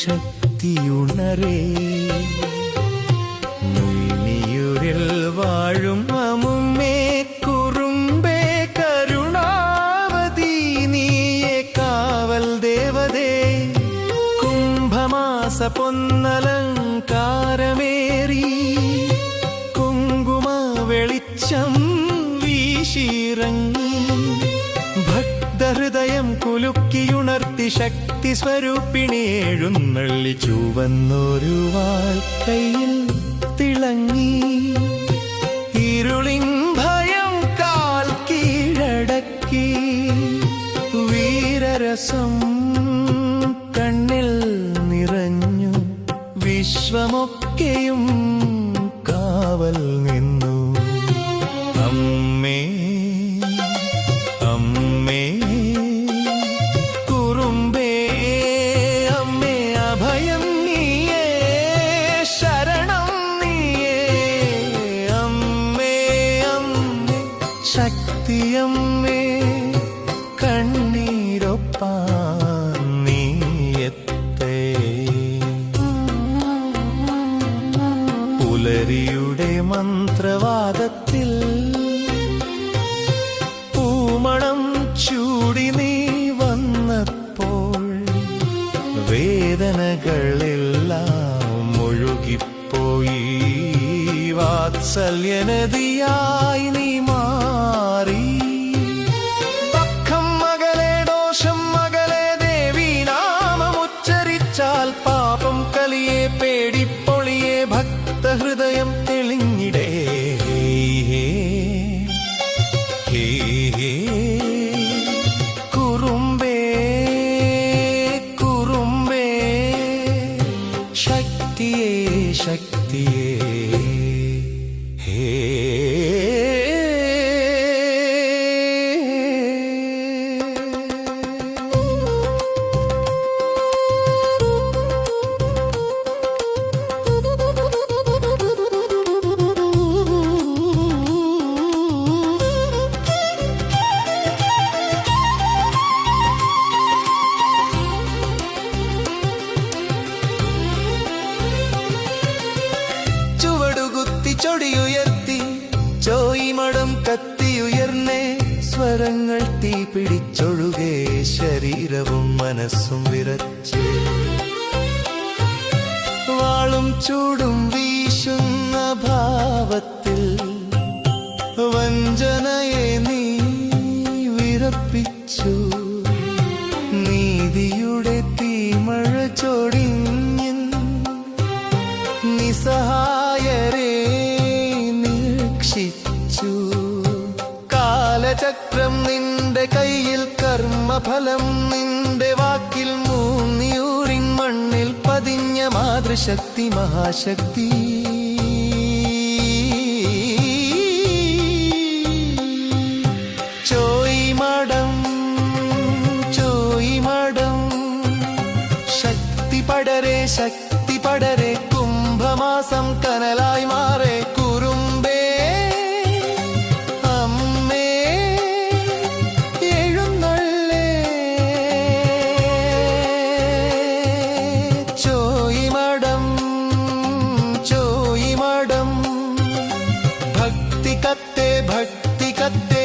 കിണറേ മുയിനിയൂരിൽ വാഴും അമുമ്മേ കുറുമ്പേ കരുണാവതി നീയെ കാവൽ ദേവതേ. കുംഭമാസ പൊന്നലങ്കാരമേറി കുങ്കുമ വെളിച്ചം വീശിറങ്ങി. കുലുക്കിയുണർത്തി ശക്തി സ്വരൂപിണി എഴുന്നള്ളി ചുവന്നൊരു വാൾ കയ്യിൽ തിളങ്ങി. ഇരുളിൻ ഭയം കാൽ കീഴടക്കി. വീരരസം കണ്ണിൽ നിറഞ്ഞു. വിശ്വമൊക്കെയും പുലരിയുടെ മന്ത്രവാദത്തിൽ പൂമണം ചൂടി നീ വന്നപ്പോൾ വേദനകളെല്ലാം ഒഴുകിപ്പോയി. വാത്സല്യനദിയായി ചുവടുകുത്തി ചൊടിയുയർത്തി ചോയിമടം കത്തിയുയർന്നേ സ്വരങ്ങൾ തീ പിടിച്ചൊഴുകേ ശരീരവും മനസ്സും വിറച്ച്. വാളും ചൂടും വീശുന്ന ഭാവത്തിൽ വഞ്ചനയെ നീ വിറപ്പിച്ചു. നീതിയുടെ തീമഴ ചൊടിഞ്ഞൻ കർമ്മഫലം നിന്റെ വാക്കിൽ മൂന്നിയൂറിൻ മണ്ണിൽ പതിഞ്ഞ മാതൃശക്തി മഹാശക്തി. ശക്തി പടരെ ശക്തി പടരെ കുംഭമാസം കനലായി മാറേ. కత్తే భక్తి కత్తే